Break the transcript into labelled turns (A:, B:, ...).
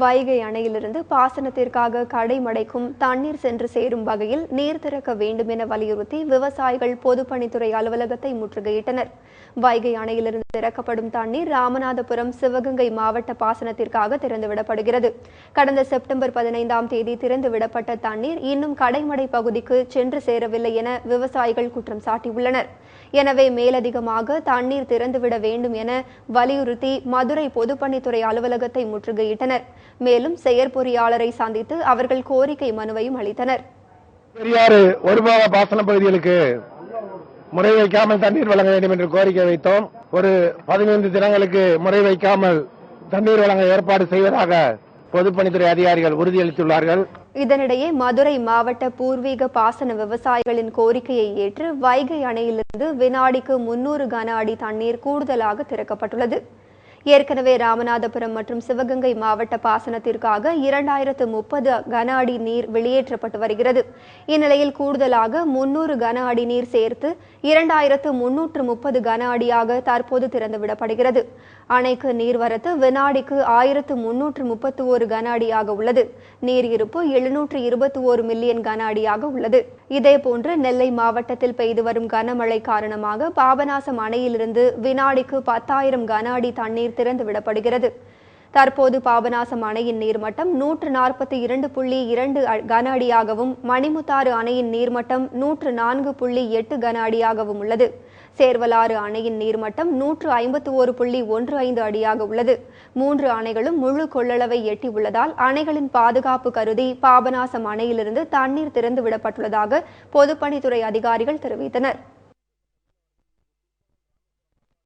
A: வைகை அணையிலிருந்து பாசனத்திற்காக கடைமடைக்கும் தண்ணீர் சென்று சேரும் வகையில் நீர் திறக்க வேண்டும் என வலியுறுத்தி விவசாயிகள் பொதுப்பணித்துறை அலுவலகத்தை முற்றுகையிட்டனர். வைகை அணையிலிருந்து திறக்கப்படும் தண்ணீர் ராமநாதபுரம் சிவகங்கை மாவட்ட பாசனத்திற்காக திறந்துவிடப்படுகிறது. கடந்த செப்டம்பர் பதினைந்தாம் தேதி திறந்துவிடப்பட்ட தண்ணீர் இன்னும் கடைமடை பகுதிக்கு சென்று சேரவில்லை என விவசாயிகள் குற்றம் சாட்டியுள்ளனர். எனவே மேலதிகமாக தண்ணீர் திறந்துவிட வேண்டும் என வலியுறுத்தி மதுரை பொதுப்பணித்துறை அலுவலகத்தை முற்றுகையிட்டனர். மேலும் செயற்பொறியாளரை சந்தித்து அவர்கள் கோரிக்கை மனுவையும் அளித்தனர்.
B: பெரியாறு ஒருபாக பாசன பகுதிகளுக்கு முறை வைக்காமல் தண்ணீர் வழங்க வேண்டும் என்று கோரிக்கை வைத்தோம். ஒரு பதினைந்து தினங்களுக்கு முறை வைக்காமல் தண்ணீர் வழங்க ஏற்பாடு செய்வதாக பொதுப்பணித்துறை அதிகாரிகள் உறுதியளித்துள்ளார்கள்.
A: இதனிடையே மதுரை மாவட்ட பூர்வீக பாசன விவசாயிகளின் கோரிக்கையை ஏற்று வைகை அணையிலிருந்து வினாடிக்கு முன்னூறு கன அடி தண்ணீர் கூடுதலாக திறக்கப்பட்டுள்ளது. ஏற்கனவே ராமநாதபுரம் மற்றும் சிவகங்கை மாவட்ட பாசனத்திற்காக இரண்டாயிரத்து முப்பது கன அடி நீர் வெளியேற்றப்பட்டு வருகிறது. இந்நிலையில் கூடுதலாக முன்னூறு கன அடி நீர் சேர்த்து இரண்டாயிரத்து முன்னூற்று முப்பது கன அடியாக தற்போது திறந்துவிடப்படுகிறது. அணைக்கு நீர்வரத்து வினாடிக்கு ஆயிரத்து முன்னூற்று முப்பத்தி ஒரு கன அடியாக உள்ளது. நீர் இருப்பு எழுநூற்று இருபத்தி ஒரு மில்லியன் கன அடியாக உள்ளது. இதேபோன்று நெல்லை மாவட்டத்தில் பெய்து வரும் கனமழை காரணமாக பாபநாசம் அணையிலிருந்து வினாடிக்கு பத்தாயிரம் கன அடி தண்ணீர் திறந்துவிடப்படுகிறது. தற்போது பாபநாசம் அணையின் நீர்மட்டம் நூற்று நாற்பத்தி இரண்டு புள்ளி இரண்டு அ- கன அடியாகவும் மணிமுத்தாறு அணையின் நீர்மட்டம் நூற்று நான்கு புள்ளி எட்டு கன அடியாகவும் உள்ளது. சேர்வலாறு அணையின் நீர்மட்டம் நூற்று ஐம்பத்தி ஒரு புள்ளி ஒன்று ஐந்து அடியாக உள்ளது. மூன்று அணைகளும் முழு கொள்ளளவை எட்டி உள்ளதால் அணைகளின் பாதுகாப்பு கருதி பாபநாசம் அணையிலிருந்து தண்ணீர் திறந்து விடப்பட்டுள்ளதாக பொதுப்பணித்துறை அதிகாரிகள் தெரிவித்தனர்.